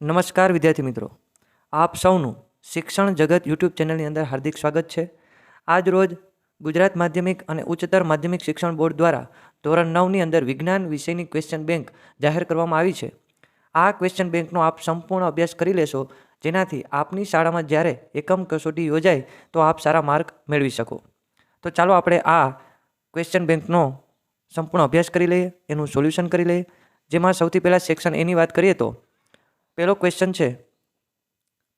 નમસ્કાર વિદ્યાર્થી મિત્રો. આપ સૌનું શિક્ષણ જગત યુટ્યુબ ચેનલની અંદર હાર્દિક સ્વાગત છે. આજ રોજ ગુજરાત માધ્યમિક અને ઉચ્ચતર માધ્યમિક શિક્ષણ બોર્ડ દ્વારા ધોરણ નવની અંદર વિજ્ઞાન વિષયની ક્વેશ્ચન બેંક જાહેર કરવામાં આવી છે. આ ક્વેશ્ચન બેંકનો આપ સંપૂર્ણ અભ્યાસ કરી લેશો, જેનાથી આપની શાળામાં જ્યારે એકમ કસોટી યોજાય, તો આપ સારા માર્ક મેળવી શકો. તો ચાલો આપણે આ ક્વેશ્ચન બેંકનો સંપૂર્ણ અભ્યાસ કરી લઈએ, એનું સોલ્યુશન કરી લઈએ. જેમાં સૌથી પહેલાં સેક્શન એની વાત કરીએ તો પહેલો ક્વેશ્ચન છે.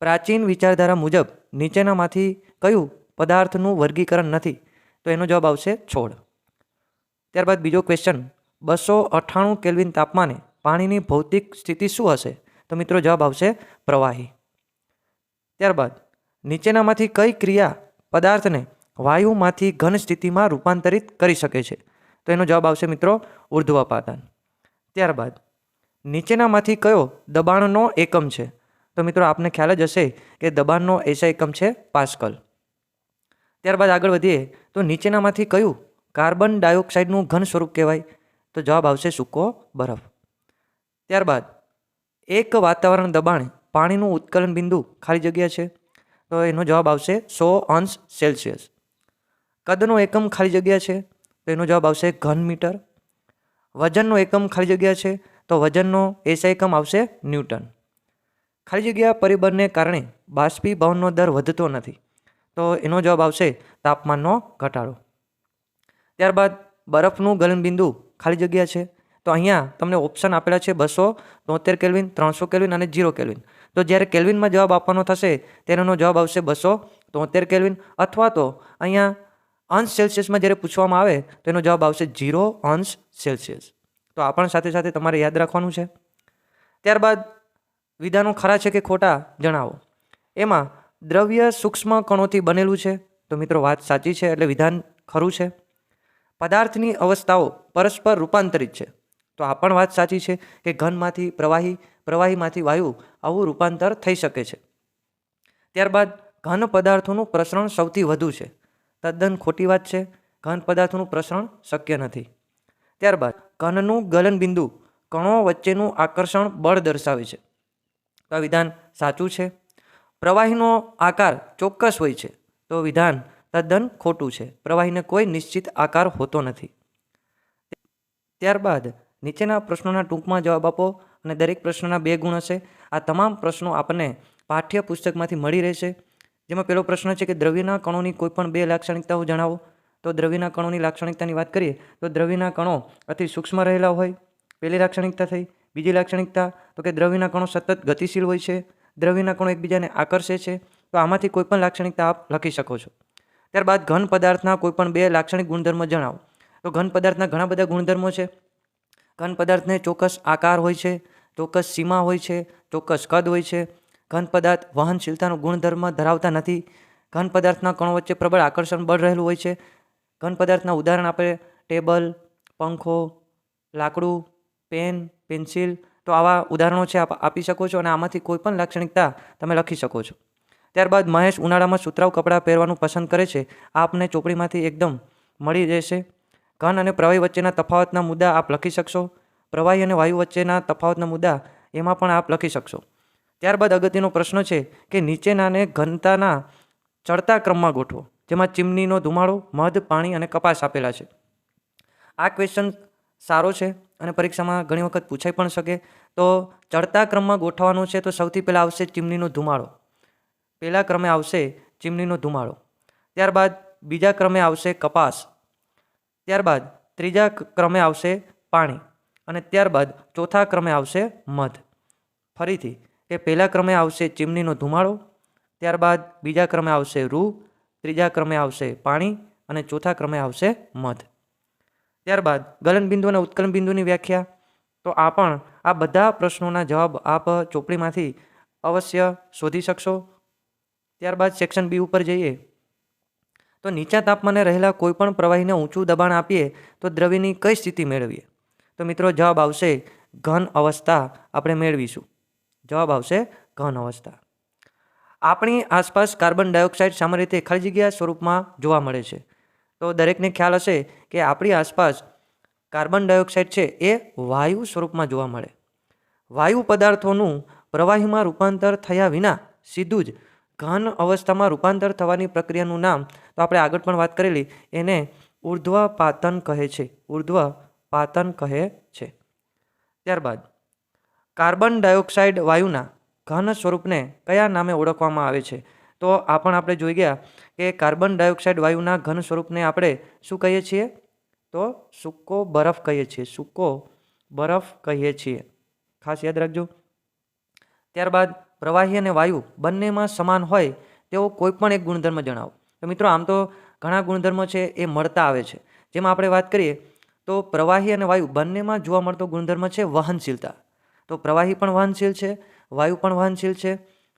પ્રાચીન વિચારધારા મુજબ નીચેનામાંથી કયું પદાર્થનું વર્ગીકરણ નથી? તો એનો જવાબ આવશે છોડ. ત્યારબાદ બીજો ક્વેશ્ચન બસો અઠ્ઠાણું કેલ્વિન તાપમાને પાણીની ભૌતિક સ્થિતિ શું હશે? તો મિત્રો જવાબ આવશે પ્રવાહી. ત્યારબાદ, નીચેનામાંથી કઈ ક્રિયા પદાર્થને વાયુમાંથી ઘન સ્થિતિમાં રૂપાંતરિત કરી શકે છે? તો એનો જવાબ આવશે મિત્રો ઉર્ધ્વપાદન. ત્યારબાદ નીચેનામાંથી કયો દબાણનો એકમ છે? તો મિત્રો, આપને ખ્યાલ જ હશે કે દબાણનો એસા એકમ છે પાસ્કલ. ત્યારબાદ આગળ વધીએ. તો નીચેનામાંથી કયું કાર્બન ડાયોક્સાઇડનું ઘન સ્વરૂપ કહેવાય? તો જવાબ આવશે સૂકો બરફ. ત્યારબાદ, એક વાતાવરણ દબાણ પાણીનું ઉત્કલન બિંદુ ખાલી જગ્યા છે? તો એનો જવાબ આવશે સો અંશ સેલ્સિયસ. કદનો એકમ ખાલી જગ્યા છે? તો એનો જવાબ આવશે ઘન મીટર. વજનનો એકમ ખાલી જગ્યા છે? તો વજનનો એસા એકમ આવશે ન્યૂટન. ખાલી જગ્યા પરિબળને કારણે બાષ્પીભવનનો દર વધતો નથી. તો એનો જવાબ આવશે તાપમાનનો ઘટાડો. ત્યારબાદ બરફનું ગલનબિંદુ ખાલી જગ્યા છે. તો અહીંયા તમને ઓપ્શન આપેલા છે બસો તોતેર કેલ્વિન, ત્રણસો કેલ્વિન અને જીરો કેલ્વિન. તો જ્યારે કેલ્વિનમાં જવાબ આપવાનો થશે તેનો જવાબ આવશે બસો તોતેર કેલ્વિન અથવા તો અહીંયા અંશ સેલ્સિયસમાં જ્યારે પૂછવામાં આવે, તો એનો જવાબ આવશે જીરો અંશ સેલ્સિયસ. તો આ પણ સાથે સાથે તમારે યાદ રાખવાનું છે. ત્યારબાદ વિધાનો ખરા છે કે ખોટા જણાવો. એમાં દ્રવ્ય સૂક્ષ્મ કણોથી બનેલું છે. તો મિત્રો વાત સાચી છે એટલે વિધાન ખરું છે. પદાર્થની અવસ્થાઓ પરસ્પર રૂપાંતરિત છે. તો આ પણ વાત સાચી છે કે ઘનમાંથી પ્રવાહી, પ્રવાહીમાંથી વાયુ આવું રૂપાંતર થઈ શકે છે. ત્યારબાદ ઘન પદાર્થોનું પ્રસરણ સૌથી વધુ છે. તદ્દન ખોટી વાત છે. ઘન પદાર્થોનું પ્રસરણ શક્ય નથી. ત્યારબાદ કણનું ગલનબિંદુ કણો વચ્ચેનું આકર્ષણ બળ દર્શાવે છે. તો આ વિધાન સાચું છે? પ્રવાહીનો આકાર ચોક્કસ હોય છે. તો વિધાન તદ્દન ખોટું છે. પ્રવાહીને કોઈ નિશ્ચિત આકાર હોતો નથી. ત્યારબાદ નીચેના પ્રશ્નોના ટૂંકમાં જવાબ આપો અને દરેક પ્રશ્નના બે ગુણ હશે. આ તમામ પ્રશ્નો આપણને પાઠ્ય પુસ્તકમાંથી મળી રહેશે. જેમાં પહેલો પ્રશ્ન છે કે દ્રવ્યના કણોની કોઈપણ બે લાક્ષણિકતાઓ જણાવો. તો દ્રવ્યના કણોની લાક્ષણિકતાની વાત કરીએ, તો દ્રવ્યના કણો અતિ સૂક્ષ્મ રહેલા હોય. પહેલી લાક્ષણિકતા થઈ. બીજી લાક્ષણિકતા, તો કે દ્રવ્યના કણો સતત ગતિશીલ હોય છે. દ્રવ્યના કણો એકબીજાને આકર્ષે છે. તો આમાંથી કોઈપણ લાક્ષણિકતા આપ લખી શકો છો. ત્યારબાદ ઘન પદાર્થના કોઈપણ બે લાક્ષણિક ગુણધર્મો જણાવો. તો ઘન પદાર્થના ઘણા બધા ગુણધર્મો છે. ઘન પદાર્થને ચોક્કસ આકાર હોય છે, ચોક્કસ સીમા હોય છે, ચોક્કસ કદ હોય છે. ઘન પદાર્થ વહનશીલતાનો ગુણધર્મ ધરાવતા નથી. ઘન પદાર્થના કણો વચ્ચે પ્રબળ આકર્ષણ બળ રહેલું હોય છે. ઘન પદાર્થના ઉદાહરણ આપે. ટેબલ, પંખો, લાકડું, પેન, પેન્સિલ. તો આવા ઉદાહરણો છે, આપ આપી શકો છો અને આમાંથી કોઈ પણ લાક્ષણિકતા તમે લખી શકો છો. ત્યારબાદ મહેશ ઉનાળામાં સુતરાઉ કપડાં પહેરવાનું પસંદ કરે છે. આ આપને ચોપડીમાંથી એકદમ મળી રહેશે. ઘન અને પ્રવાહી વચ્ચેના તફાવતના મુદ્દા આપ લખી શકશો. પ્રવાહી અને વાયુ વચ્ચેના તફાવતના મુદ્દા એમાં પણ આપ લખી શકશો. ત્યારબાદ અગત્યનો પ્રશ્ન છે કે નીચેનાને ઘનતાના ચડતા ક્રમમાં ગોઠવો. જેમાં ચીમનીનો ધુમાડો, મધ, પાણી અને કપાસ આપેલા છે. આ ક્વેશ્ચન સારો છે અને પરીક્ષામાં ઘણી વખત પૂછાઈ પણ શકે. તો ચડતા ક્રમમાં ગોઠવવાનું છે તો સૌથી પહેલાં આવશે ચીમનીનો ધુમાડો. પહેલા ક્રમે આવશે ચીમનીનો ધુમાડો. ત્યારબાદ બીજા ક્રમે આવશે કપાસ. ત્યારબાદ ત્રીજા ક્રમે આવશે પાણી. અને ત્યારબાદ ચોથા ક્રમે આવશે મધ. ફરીથી કે પહેલા ક્રમે આવશે ચીમનીનો ધુમાડો, ત્યારબાદ બીજા ક્રમે આવશે રૂ ત્રીજા ક્રમે આવશે પાણી અને ચોથા ક્રમે આવશે મધ. ત્યારબાદ ગલનબિંદુ અને ઉત્કલન બિંદુની વ્યાખ્યા. તો આ પણ આ બધા પ્રશ્નોના જવાબ આપ ચોપડીમાંથી અવશ્ય શોધી શકશો. ત્યારબાદ સેક્શન બી ઉપર જઈએ. તો નીચા તાપમાને રહેલા કોઈપણ પ્રવાહીને ઊંચું દબાણ આપીએ તો દ્રવ્યની કઈ સ્થિતિ મેળવીએ? તો મિત્રો જવાબ આવશે ઘન અવસ્થા આપણે મેળવીશું. જવાબ આવશે ઘન અવસ્થા. આપણી આસપાસ કાર્બન ડાયોક્સાઇડ સામાન્ય રીતે ખાલી જગ્યા સ્વરૂપમાં જોવા મળે છે. તો દરેકને ખ્યાલ હશે કે આપણી આસપાસ કાર્બન ડાયોક્સાઇડ છે એ વાયુ સ્વરૂપમાં જોવા મળે. વાયુ પદાર્થોનું પ્રવાહીમાં રૂપાંતર થયા વિના સીધું જ ઘન અવસ્થામાં રૂપાંતર થવાની પ્રક્રિયાનું નામ તો આપણે આગળ પણ વાત કરેલી, એને ઉર્ધ્વપાતન કહે છે. ઉર્ધ્વપાતન કહે છે. ત્યારબાદ કાર્બન ડાયોક્સાઇડ વાયુના ઘન સ્વરૂપને કયા નામે ઓળખવામાં આવે છે? તો આ પણ આપણે જોઈ ગયા કે કાર્બન ડાયોક્સાઇડ વાયુના ઘન સ્વરૂપને આપણે શું કહીએ છીએ? તો સૂકો બરફ કહીએ છીએ, સૂકો બરફ કહીએ છીએ. ખાસ યાદ રાખજો. ત્યારબાદ પ્રવાહી અને વાયુ બંનેમાં સમાન હોય તેવો કોઈ પણ એક ગુણધર્મ જણાવો. તો મિત્રો, આમ તો ઘણા ગુણધર્મો છે, એ મળતા આવે છે. જેમાં આપણે વાત કરીએ, તો પ્રવાહી અને વાયુ બંનેમાં જોવા મળતો ગુણધર્મ છે વહનશીલતા. તો પ્રવાહી પણ વહનશીલ છે વાયુ પણ વહનશીલ છે.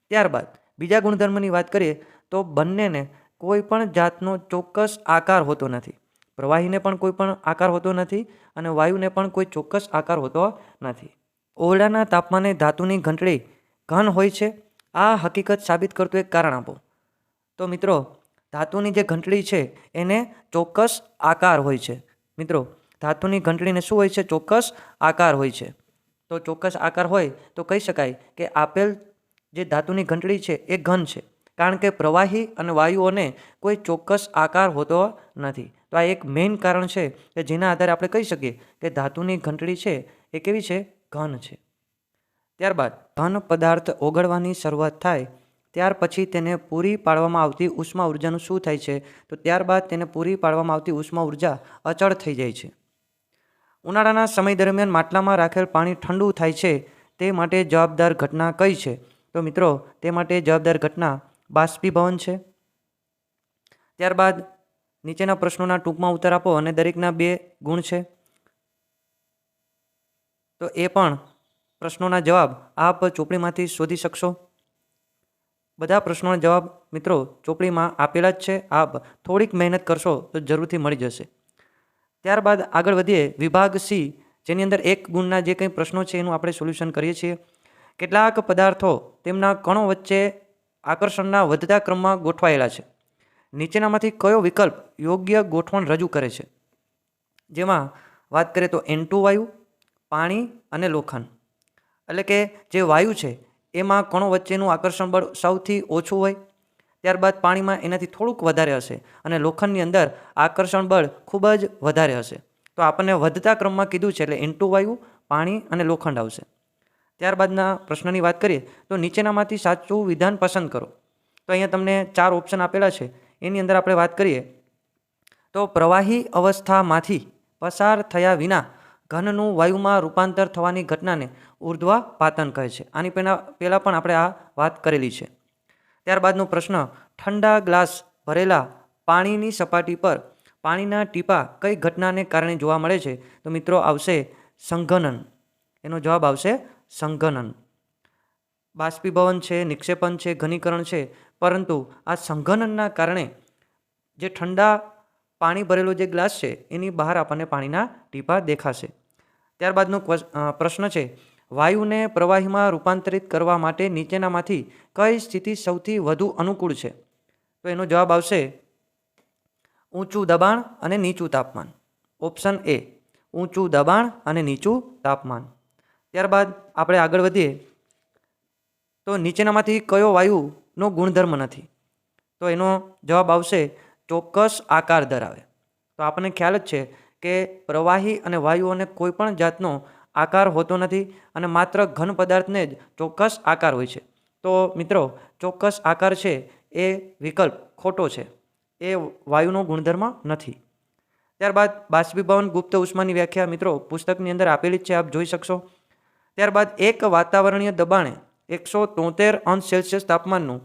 ત્યારબાદ બીજા ગુણધર્મની વાત કરીએ તો બંનેને કોઈ પણ જાતનો ચોક્કસ આકાર હોતો નથી. પ્રવાહીને પણ કોઈ પણ આકાર હોતો નથી અને વાયુને પણ કોઈ ચોક્કસ આકાર હોતો નથી. ઓરડાના તાપમાને ધાતુની ઘંટડી ઘન હોય છે. આ હકીકત સાબિત કરતું એક કારણ આપો. તો મિત્રો, ધાતુની જે ઘંટડી છે એને ચોક્કસ આકાર હોય છે. મિત્રો, ધાતુની ઘંટડીને શું હોય છે? ચોક્કસ આકાર હોય છે. તો ચોક્કસ આકાર હોય તો કહી શકાય કે આપેલ જે ધાતુની ઘંટડી છે એ ઘન છે. કારણ કે પ્રવાહી અને વાયુઓને કોઈ ચોક્કસ આકાર હોતો નથી. તો આ એક મેઇન કારણ છે કે જેના આધારે આપણે કહી શકીએ કે ધાતુની ઘંટડી છે એ કેવી છે? ઘન છે. ત્યારબાદ ઘન પદાર્થ ઓગળવાની શરૂઆત થાય, ત્યાર પછી તેને પૂરી પાડવામાં આવતી ઉષ્મા ઉર્જાનું શું થાય છે? તો ત્યારબાદ તેને પૂરી પાડવામાં આવતી ઉષ્મા ઊર્જા અચળ થઈ જાય છે. ઉનાળાના સમય દરમિયાન માટલામાં રાખેલ પાણી ઠંડુ થાય છે, તે માટે જવાબદાર ઘટના કઈ છે? તો મિત્રો, તે માટે જવાબદાર ઘટના બાષ્પીભવન છે. ત્યારબાદ નીચેના પ્રશ્નોના ટૂંકમાં ઉત્તર આપો અને દરેકના બે ગુણ છે. તો એ પણ પ્રશ્નોના જવાબ આપ ચોપડીમાંથી શોધી શકશો. બધા પ્રશ્નોના જવાબ મિત્રો ચોપડીમાં આપેલા જ છે. આપ થોડીક મહેનત કરશો તો જરૂરથી મળી જશે. ત્યારબાદ આગળ વધીએ વિભાગ સી, જેની અંદર એક ગુણના જે કંઈ પ્રશ્નો છે એનું આપણે સોલ્યુશન કરીએ છીએ. કેટલાક પદાર્થો તેમના કણો વચ્ચે આકર્ષણના વધતા ક્રમમાં ગોઠવાયેલા છે. નીચેનામાંથી કયો વિકલ્પ યોગ્ય ગોઠવણ રજૂ કરે છે? જેમાં વાત કરીએ તો એન વાયુ, પાણી અને લોખંડ. એટલે કે જે વાયુ છે, એમાં કણો વચ્ચેનું આકર્ષણ બળ સૌથી ઓછું હોય ત્યારબાદ પાણીમાં એનાથી થોડુંક વધારે હશે અને લોખંડની અંદર આકર્ષણ બળ ખૂબ જ વધારે હશે. તો આપણને વધતા ક્રમમાં કીધું છે એટલે એન્ટુ વાયુ, પાણી અને લોખંડ આવશે. ત્યારબાદના પ્રશ્નની વાત કરીએ તો નીચેનામાંથી સાચું વિધાન પસંદ કરો. તો અહીંયા તમને ચાર ઓપ્શન આપેલા છે. એની અંદર આપણે વાત કરીએ તો પ્રવાહી અવસ્થામાંથી પસાર થયા વિના ઘનનું વાયુમાં રૂપાંતર થવાની ઘટનાને ઉર્ધ્વા પાતન કહે છે. આની પહેલાં પહેલાં પણ આપણે આ વાત કરેલી છે. ત્યારબાદનો પ્રશ્ન, ઠંડા ગ્લાસ ભરેલા પાણીની સપાટી પર પાણીના ટીપા કઈ ઘટનાને કારણે જોવા મળે છે? તો મિત્રો આવશે સંઘનન. એનો જવાબ આવશે સંઘનન. બાષ્પીભવન છે, નિક્ષેપણ છે, ઘનીકરણ છે, પરંતુ આ સંઘનનના કારણે જે ઠંડા પાણી ભરેલો જે ગ્લાસ છે, એની બહાર આપણને પાણીના ટીપા દેખાશે. ત્યારબાદનો પ્રશ્ન છે વાયુને પ્રવાહીમાં રૂપાંતરિત કરવા માટે નીચેનામાંથી કઈ સ્થિતિ સૌથી વધુ અનુકૂળ છે? તો એનો જવાબ આવશે ઊંચું દબાણ અને નીચું તાપમાન. ઓપ્શન એ, ઊંચું દબાણ અને નીચું તાપમાન. ત્યારબાદ આપણે આગળ વધીએ. તો નીચેનામાંથી કયો વાયુનો ગુણધર્મ નથી? તો એનો જવાબ આવશે ચોક્કસ આકાર ધરાવે. તો આપણને ખ્યાલ જ છે કે પ્રવાહી અને વાયુઓને કોઈ પણ જાતનો આકાર હોતો નથી અને માત્ર ઘન પદાર્થને જ ચોક્કસ આકાર હોય છે. તો મિત્રો, ચોક્કસ આકાર છે એ વિકલ્પ ખોટો છે. એ વાયુનો ગુણધર્મ નથી. ત્યારબાદ બાષ્પીભવન ગુપ્ત ઉષ્માની વ્યાખ્યા મિત્રો, પુસ્તકની અંદર આપેલી જ છે, આપ જોઈ શકશો. ત્યારબાદ એક વાતાવરણીય દબાણે એકસો તોતેર અંશ સેલ્સિયસ તાપમાનનું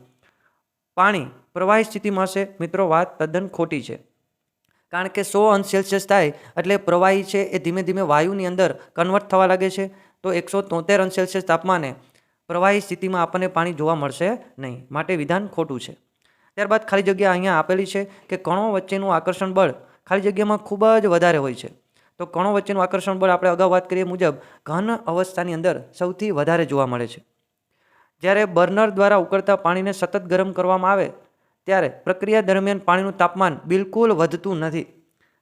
પાણી પ્રવાહી સ્થિતિમાં હશે. મિત્રો, વાત તદ્દન ખોટી છે. કારણ કે સો અંશ સેલ્સિયસ થાય એટલે પ્રવાહી છે એ ધીમે ધીમે વાયુની અંદર કન્વર્ટ થવા લાગે છે. તો એકસો તોતેર અંશ સેલ્સિયસ તાપમાને પ્રવાહી સ્થિતિમાં આપણને પાણી જોવા મળશે નહીં. માટે વિધાન ખોટું છે. ત્યારબાદ ખાલી જગ્યા અહીંયા આપેલી છે કે કણો વચ્ચેનું આકર્ષણ બળ ખાલી જગ્યામાં ખૂબ જ વધારે હોય છે. તો કણો વચ્ચેનું આકર્ષણ બળ આપણે અગાઉ વાત કરીએ મુજબ ઘન અવસ્થાની અંદર સૌથી વધારે જોવા મળે છે. જ્યારે બર્નર દ્વારા ઉકળતા પાણીને સતત ગરમ કરવામાં આવે ત્યારે પ્રક્રિયા દરમિયાન પાણીનું તાપમાન બિલકુલ વધતું નથી.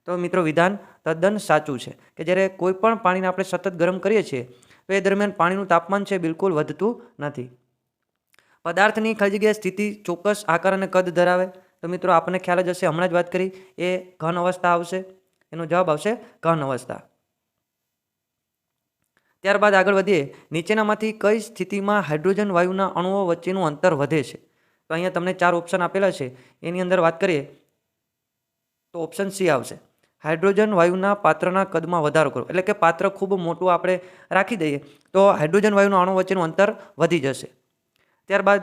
તો મિત્રો, વિધાન તદ્દન સાચું છે કે જ્યારે કોઈ પણ પાણીને આપણે સતત ગરમ કરીએ છીએ, તો એ દરમિયાન પાણીનું તાપમાન છે બિલકુલ વધતું નથી. પદાર્થની ખાલી જગ્યાએ સ્થિતિ ચોક્કસ આકાર અને કદ ધરાવે. તો મિત્રો, આપણને ખ્યાલ જ હશે, હમણાં જ વાત કરી, એ ઘન અવસ્થા આવશે. એનો જવાબ આવશે ઘન અવસ્થા. ત્યારબાદ આગળ વધીએ. નીચેનામાંથી કઈ સ્થિતિમાં હાઇડ્રોજન વાયુના અણુઓ વચ્ચેનું અંતર વધે છે? તો અહીંયા તમને ચાર ઓપ્શન આપેલા છે. એની અંદર વાત કરીએ તો ઓપ્શન સી આવશે. હાઇડ્રોજન વાયુના પાત્રના કદમાં વધારો કરો. એટલે કે પાત્ર ખૂબ મોટું આપણે રાખી દઈએ તો હાઇડ્રોજન વાયુના અણુ વચ્ચેનું અંતર વધી જશે. ત્યારબાદ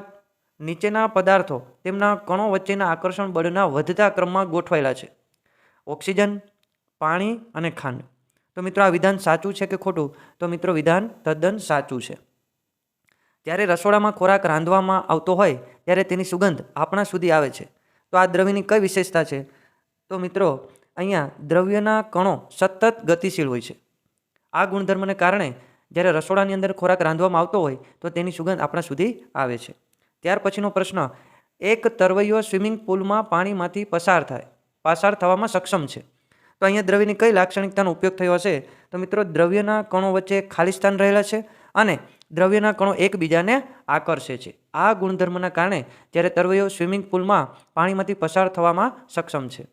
નીચેના પદાર્થો તેમના કણો વચ્ચેના આકર્ષણ બળના વધતા ક્રમમાં ગોઠવાયેલા છે. ઓક્સિજન, પાણી અને ખાંડ. તો મિત્રો આ વિધાન સાચું છે કે ખોટું? તો મિત્રો વિધાન તદ્દન સાચું છે. જ્યારે રસોડામાં ખોરાક રાંધવામાં આવતો હોય, ત્યારે તેની સુગંધ આપણા સુધી આવે છે. તો આ દ્રવ્યની કઈ વિશેષતા છે? તો મિત્રો, અહીંયા દ્રવ્યના કણો સતત ગતિશીલ હોય છે. આ ગુણધર્મને કારણે જ્યારે રસોડાની અંદર ખોરાક રાંધવામાં આવતો હોય, તો તેની સુગંધ આપણા સુધી આવે છે. ત્યાર પછીનો પ્રશ્ન, એક તરવૈયો સ્વિમિંગ પુલમાં પાણીમાંથી પસાર થાય, પસાર થવામાં સક્ષમ છે. તો અહીંયા દ્રવ્યની કઈ લાક્ષણિકતાનો ઉપયોગ થયો હશે? તો મિત્રો, દ્રવ્યના કણો વચ્ચે ખાલી સ્થાન રહેલા છે અને દ્રવ્યના કણો એકબીજાને આકર્ષે છે. આ ગુણધર્મના કારણે જ્યારે તરવૈયો સ્વિમિંગ પુલમાં પાણીમાંથી પસાર થવામાં સક્ષમ છે.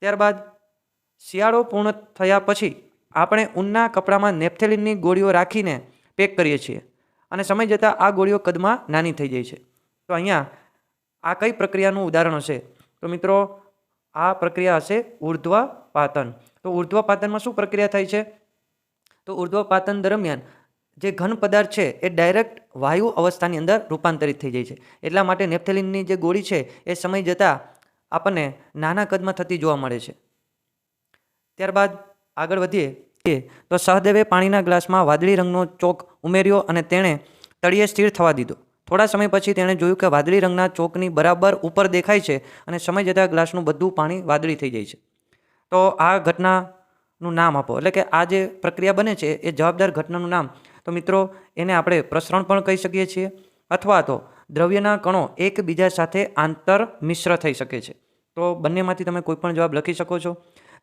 ત્યારબાદ શિયાળો પૂર્ણ થયા પછી આપણે ઊનના કપડામાં નેપ્થેલિનની ગોળીઓ રાખીને પેક કરીએ છીએ અને સમય જતાં આ ગોળીઓ કદમાં નાની થઈ જાય છે. તો અહીંયા આ કઈ પ્રક્રિયાનું ઉદાહરણ હશે? તો મિત્રો, આ પ્રક્રિયા હશે ઉર્ધ્વપાતન. તો ઉર્ધ્વપાતનમાં શું પ્રક્રિયા થાય છે? તો ઉર્ધ્વપાતન દરમિયાન જે ઘન પદાર્થ છે, એ ડાયરેક્ટ વાયુ અવસ્થાની અંદર રૂપાંતરિત થઈ જાય છે. એટલા માટે નેપ્થેલિનની જે ગોળી છે, એ સમય જતાં આપણને નાના કદમાં થતી જોવા મળે છે. ત્યારબાદ આગળ વધીએ કે તો સહદેવે પાણીના ગ્લાસમાં વાદળી રંગનો ચોક ઉમેર્યો અને તેણે તળિયે સ્થિર થવા દીધો. થોડા સમય પછી તેણે જોયું કે વાદળી રંગના ચોકની બરાબર ઉપર દેખાય છે અને સમય જતાં ગ્લાસનું બધું પાણી વાદળી થઈ જાય છે. તો આ ઘટનાનું નામ આપો. એટલે કે આ જે પ્રક્રિયા બને છે, એ જવાબદાર ઘટનાનું નામ તો મિત્રો, એને આપણે પ્રસરણ પણ કહી શકીએ છીએ, અથવા તો દ્રવ્યના કણો એકબીજા સાથે આંતર મિશ્ર થઈ શકે છે. તો બંનેમાંથી તમે કોઈપણ જવાબ લખી શકો છો.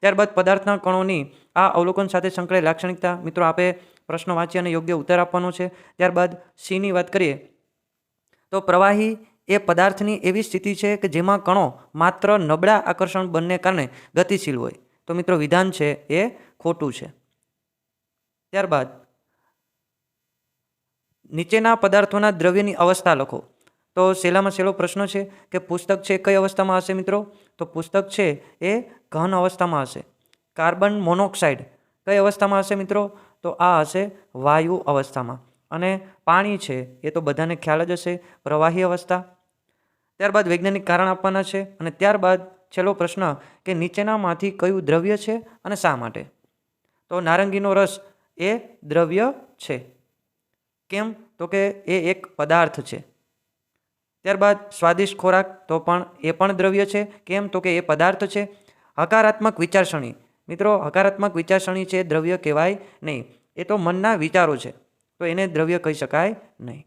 ત્યારબાદ પદાર્થના કણોની આ અવલોકન સાથે સંકળાયેલ લાક્ષણિકતા મિત્રો આપે પ્રશ્ન વાંચી અને યોગ્ય ઉત્તર આપવાનો છે. ત્યારબાદ સીની વાત કરીએ, તો પ્રવાહી એ પદાર્થની એવી સ્થિતિ છે કે જેમાં કણો માત્ર નબળા આકર્ષણ બંને કારણે ગતિશીલ હોય. તો મિત્રો વિધાન છે એ ખોટું છે. ત્યારબાદ નીચેના પદાર્થોના દ્રવ્યની અવસ્થા લખો. તો સેલામાં સેલો પ્રશ્ન છે કે પુસ્તક છે કઈ અવસ્થામાં હશે મિત્રો? તો પુસ્તક છે એ ઘન અવસ્થામાં હશે. કાર્બન મોનોક્સાઇડ કઈ અવસ્થામાં હશે મિત્રો? તો આ હશે વાયુ અવસ્થામાં. અને પાણી છે એ તો બધાને ખ્યાલ જ હશે, પ્રવાહી અવસ્થા. ત્યારબાદ વૈજ્ઞાનિક કારણ આપવાના છે અને ત્યારબાદ છેલ્લો પ્રશ્ન કે નીચેનામાંથી કયું દ્રવ્ય છે અને શા માટે? તો નારંગીનો રસ એ દ્રવ્ય છે. કેમ? તો કે એ એક પદાર્થ છે. ત્યારબાદ સ્વાદિષ્ટ ખોરાક તો પણ એ પણ દ્રવ્ય છે. કેમ? તો કે એ પદાર્થ છે. હકારાત્મક વિચારસરણી. મિત્રો, હકારાત્મક વિચારસરણી છે દ્રવ્ય કહેવાય નહીં. એ તો મનના વિચારો છે. તો એને દ્રવ્ય કહી શકાય નહીં.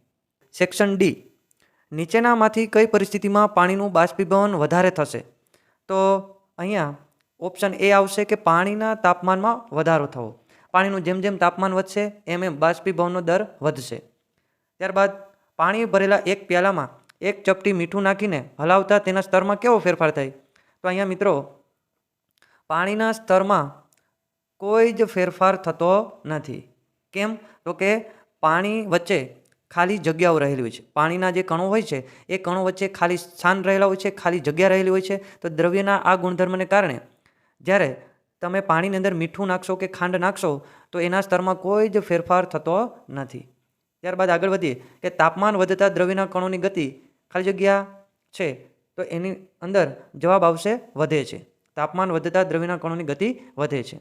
Section D. નીચેનામાંથી કઈ પરિસ્થિતિમાં પાણીનું બાષ્પીભવન વધારે થશે? તો અહીંયા ઓપ્શન એ આવશે કે પાણીના તાપમાનમાં વધારો થવો. પાણીનું જેમ જેમ તાપમાન વધશે, એમ એમ બાષ્પીભવનનો દર વધશે. ત્યારબાદ પાણી ભરેલા એક પ્યાલામાં એક ચપટી મીઠું નાખીને હલાવતા તેના સ્તરમાં કેવો ફેરફાર થાય? તો અહીંયા મિત્રો, પાણીના સ્તરમાં કોઈ જ ફેરફાર થતો નથી. કેમ? તો કે પાણી વચ્ચે ખાલી જગ્યાઓ રહેલી હોય છે. પાણીના જે કણો હોય છે, એ કણો વચ્ચે ખાલી સ્થાન રહેલા હોય છે, ખાલી જગ્યા રહેલી હોય છે. તો દ્રવ્યના આ ગુણધર્મને કારણે જ્યારે તમે પાણીની અંદર મીઠું નાખશો કે ખાંડ નાખશો, તો એના સ્તરમાં કોઈ જ ફેરફાર થતો નથી. ત્યારબાદ આગળ વધીએ કે તાપમાન વધતા દ્રવ્યના કણોની ગતિ ખાલી જગ્યા છે, તો એની અંદર જવાબ આવશે વધે છે. તાપમાન વધતા દ્રવ્યના કણોની ગતિ વધે છે.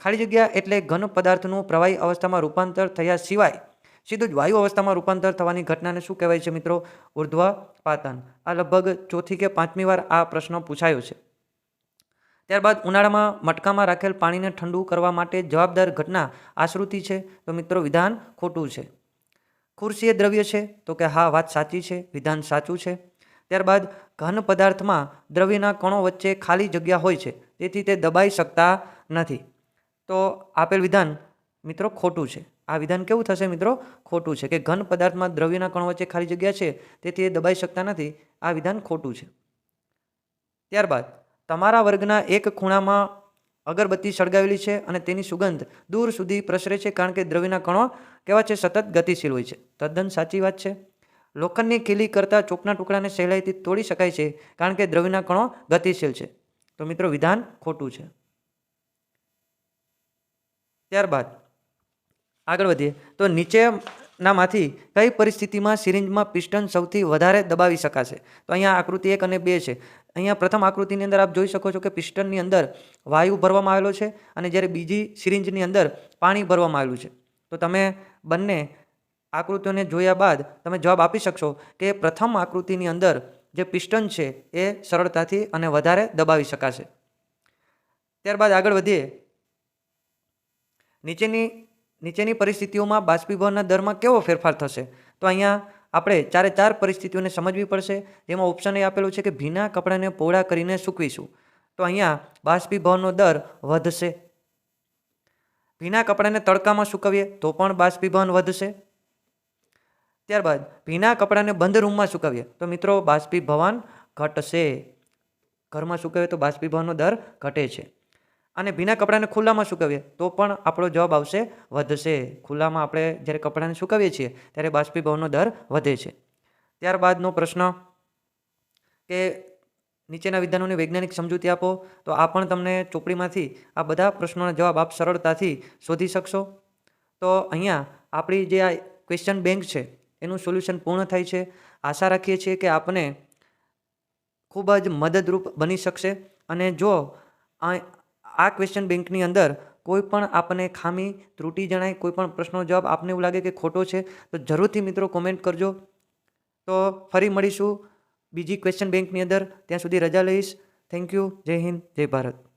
ખાલી જગ્યા એટલે ઘન પદાર્થનું પ્રવાહી અવસ્થામાં રૂપાંતર થયા સિવાય સીધું જ વાયુ અવસ્થામાં રૂપાંતર થવાની ઘટનાને શું કહેવાય છે મિત્રો? ઉર્ધ્વ પાતન આ લગભગ ચોથી કે પાંચમી વાર આ પ્રશ્ન પૂછાયો છે. ત્યારબાદ ઉનાળામાં મટકામાં રાખેલ પાણીને ઠંડુ કરવા માટે જવાબદાર ઘટના આશ્રુતિ છે. તો મિત્રો, વિધાન ખોટું છે. ખુરશી એ દ્રવ્ય છે? તો કે હા, વાત સાચી છે, વિધાન સાચું છે. ત્યારબાદ ઘન પદાર્થમાં દ્રવ્યના કણો વચ્ચે ખાલી જગ્યા હોય છે, તેથી તે દબાઈ શકતા નથી. તો આપેલ વિધાન, મિત્રો, ખોટું છે. આ વિધાન કેવું થશે, મિત્રો? ખોટું છે કે ઘન પદાર્થમાં દ્રવ્યના કણો વચ્ચે ખાલી જગ્યા છે, તેથી એ દબાઈ શકતા નથી. આ વિધાન ખોટું છે. ત્યારબાદ, તમારા વર્ગના એક ખૂણામાં અગરબત્તી સળગાવેલી છે અને તેની સુગંધ દૂર સુધી પ્રસરે છે કારણ કે દ્રવ્યના કણો કેવા છે સતત ગતિશીલ હોય છે. તદ્દન સાચી વાત છે. લોખંડની કીલી કરતાં ચોકના ટુકડાને સહેલાઈથી તોડી શકાય છે કારણ કે દ્રવ્યના કણો ગતિશીલ છે. તો મિત્રો, વિધાન ખોટું છે. ત્યારબાદ આગળ વધીએ. તો નીચેનામાંથી કઈ પરિસ્થિતિમાં સિરિંજમાં પિસ્ટન સૌથી વધારે દબાવી શકાશે? તો અહીંયા આકૃતિ એક અને બે છે. અહીંયા પ્રથમ આકૃતિની અંદર આપ જોઈ શકો છો કે પિસ્ટનની અંદર વાયુ ભરવામાં આવેલો છે અને જ્યારે બીજી સિરિંજની અંદર પાણી ભરવામાં આવેલું છે. તો તમે બંને આકૃતિઓને જોયા બાદ તમે જવાબ આપી શકશો કે પ્રથમ આકૃતિની અંદર જે પિસ્ટન છે એ સરળતાથી અને વધારે દબાવી શકાશે. ત્યારબાદ આગળ વધીએ. નીચેની નીચેની પરિસ્થિતિઓમાં બાષ્પીભવનના દરમાં કેવો ફેરફાર થશે? તો અહીંયા આપણે ચારે ચાર પરિસ્થિતિઓને સમજવી પડશે. જેમાં ઓપ્શન એ આપેલું છે કે ભીના કપડાને પહોળા કરીને સૂકવીશું. તો અહીંયા બાષ્પીભવનનો દર વધશે. ભીના કપડાને તડકામાં સૂકવીએ તો પણ બાષ્પીભવન વધશે. ત્યારબાદ ભીના કપડાને બંધ રૂમમાં સૂકવીએ તો મિત્રો બાષ્પીભવન ઘટશે. ઘરમાં સૂકવીએ તો બાષ્પીભવનનો દર ઘટે છે. અને ભીના કપડાને ખુલ્લામાં સુકવીએ, તો પણ આપણો જવાબ આવશે વધશે. ખુલ્લામાં આપણે જ્યારે કપડાને સુકવીએ છીએ, ત્યારે બાષ્પીભવનનો દર વધે છે. ત્યારબાદનો પ્રશ્ન કે નીચેના વિધાનોની વૈજ્ઞાનિક સમજૂતી આપો, તો આ પણ તમને ચોપડીમાંથી આ બધા પ્રશ્નોના જવાબ આપ સરળતાથી શોધી શકશો. તો અહીંયા આપણી જે આ ક્વેશ્ચન બેંક છે, એનું સોલ્યુશન પૂર્ણ થાય છે. આશા રાખીએ છીએ કે આપને ખૂબ જ મદદરૂપ બની શકશે. અને જો આ ક્વેશ્ચન બેંકની અંદર કોઈ પણ આપણને ખામી, ત્રુટી જણાય, કોઈ પણ પ્રશ્નનો જવાબ આપને એવું લાગે કે ખોટો છે, તો જરૂરથી મિત્રો કોમેન્ટ કરજો. તો ફરી મળીશું બીજી ક્વેશ્ચન બેંકની અંદર. ત્યાં સુધી રજા લઈશ. થેન્ક યુ જય હિન્દ, જય ભારત.